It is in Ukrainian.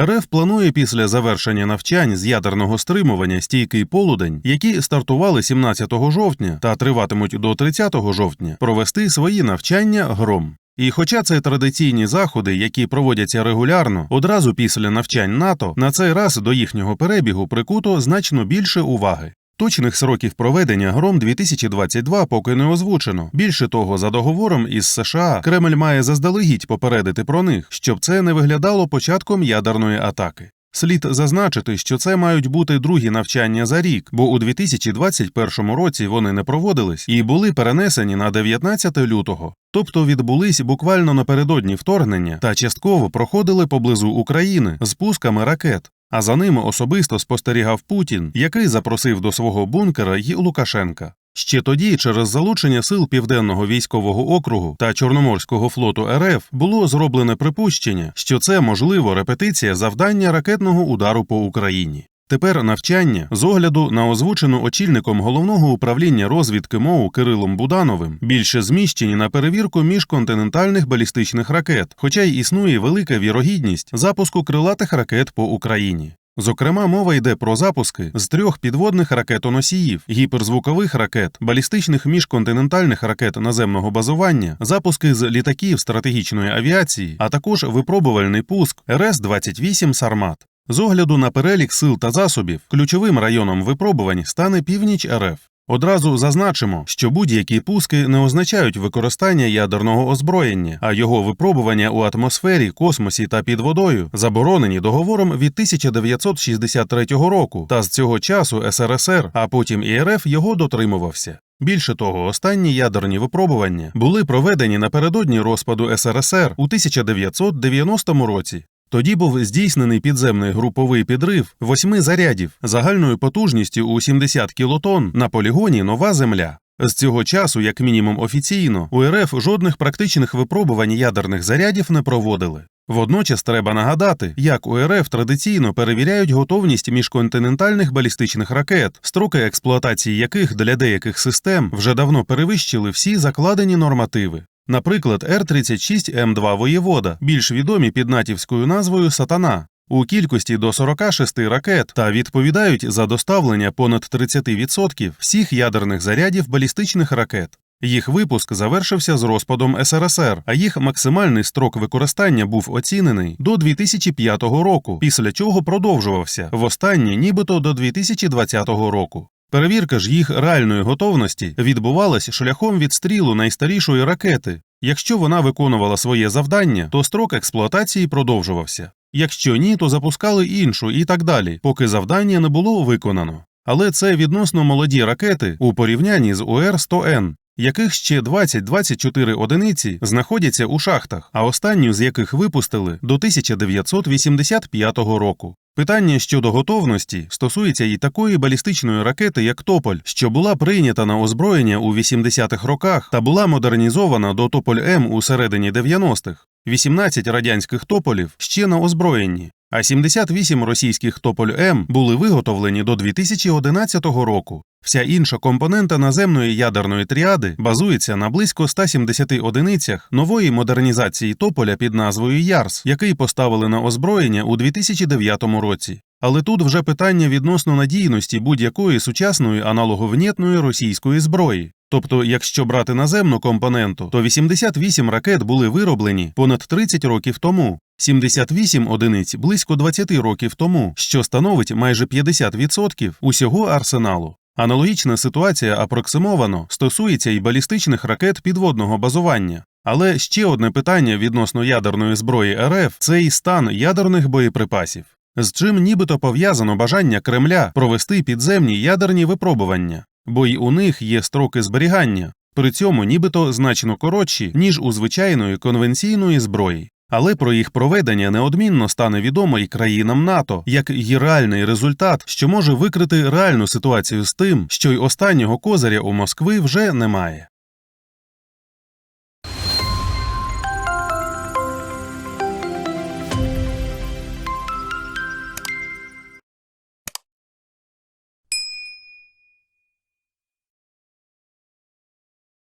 РФ планує після завершення навчань з ядерного стримування стійкий полудень, які стартували 17 жовтня та триватимуть до 30 жовтня, провести свої навчання гром. І хоча це традиційні заходи, які проводяться регулярно, одразу після навчань НАТО, на цей раз до їхнього перебігу прикуто значно більше уваги. Точних сроків проведення гром 2022 поки не озвучено. Більше того, за договором із США Кремль має заздалегідь попередити про них, щоб це не виглядало початком ядерної атаки. Слід зазначити, що це мають бути другі навчання за рік, бо у 2021 році вони не проводились і були перенесені на 19 лютого, тобто відбулись буквально напередодні вторгнення та частково проходили поблизу України з пусками ракет. А за ними особисто спостерігав Путін, який запросив до свого бункера й Лукашенка. Ще тоді, через залучення сил Південного військового округу та Чорноморського флоту РФ було зроблене припущення, що це можливо репетиція завдання ракетного удару по Україні. Тепер навчання з огляду на озвучену очільником головного управління розвідки МОУ Кирилом Будановим більше зміщені на перевірку міжконтинентальних балістичних ракет, хоча й існує велика вірогідність запуску крилатих ракет по Україні. Зокрема, мова йде про запуски з трьох підводних ракетоносіїв, гіперзвукових ракет, балістичних міжконтинентальних ракет наземного базування, запуски з літаків стратегічної авіації, а також випробувальний пуск РС-28 Сармат. З огляду на перелік сил та засобів, ключовим районом випробувань стане північ РФ. Одразу зазначимо, що будь-які пуски не означають використання ядерного озброєння, а його випробування у атмосфері, космосі та під водою заборонені договором від 1963 року, та з цього часу СРСР, а потім і РФ його дотримувався. Більше того, останні ядерні випробування були проведені напередодні розпаду СРСР у 1990 році. Тоді був здійснений підземний груповий підрив восьми зарядів загальною потужністю у 70 кілотон на полігоні Нова Земля. З цього часу, як мінімум офіційно, у РФ жодних практичних випробувань ядерних зарядів не проводили. Водночас треба нагадати, як у РФ традиційно перевіряють готовність міжконтинентальних балістичних ракет, строки експлуатації яких для деяких систем вже давно перевищили всі закладені нормативи. Наприклад, Р-36М2 воєвода, більш відомі під натівською назвою Сатана, у кількості до 46 ракет та відповідають за доставлення понад 30% всіх ядерних зарядів балістичних ракет. Їх випуск завершився з розпадом СРСР, а їх максимальний строк використання був оцінений до 2005 року, після чого продовжувався востаннє нібито до 2020 року. Перевірка ж їх реальної готовності відбувалась шляхом відстрілу найстарішої ракети. Якщо вона виконувала своє завдання, то строк експлуатації продовжувався. Якщо ні, то запускали іншу і так далі, поки завдання не було виконано. Але це відносно молоді ракети у порівнянні з УР-100Н, яких ще 20-24 одиниці знаходяться у шахтах, а останню з яких випустили до 1985 року. Питання щодо готовності стосується і такої балістичної ракети, як Тополь, що була прийнята на озброєння у 80-х роках та була модернізована до Тополь М у середині 90-х. 18 радянських тополів ще на озброєнні, а 78 російських Тополь М були виготовлені до 2011 року. Вся інша компонента наземної ядерної тріади базується на близько 170 одиницях нової модернізації тополя під назвою Ярс, який поставили на озброєння у 2009 році. Але тут вже питання відносно надійності будь-якої сучасної аналоговнєтної російської зброї. Тобто, якщо брати наземну компоненту, то 88 ракет були вироблені понад 30 років тому, 78 одиниць близько 20 років тому, що становить майже 50% усього арсеналу. Аналогічна ситуація апроксимовано стосується і балістичних ракет підводного базування. Але ще одне питання відносно ядерної зброї РФ це і стан ядерних боєприпасів, з чим нібито пов'язано бажання Кремля провести підземні ядерні випробування, бо й у них є строки зберігання, при цьому нібито значно коротші, ніж у звичайної конвенційної зброї. Але про їх проведення неодмінно стане відомо і країнам НАТО як її реальний результат, що може викрити реальну ситуацію з тим, що й останнього козиря у Москви вже немає.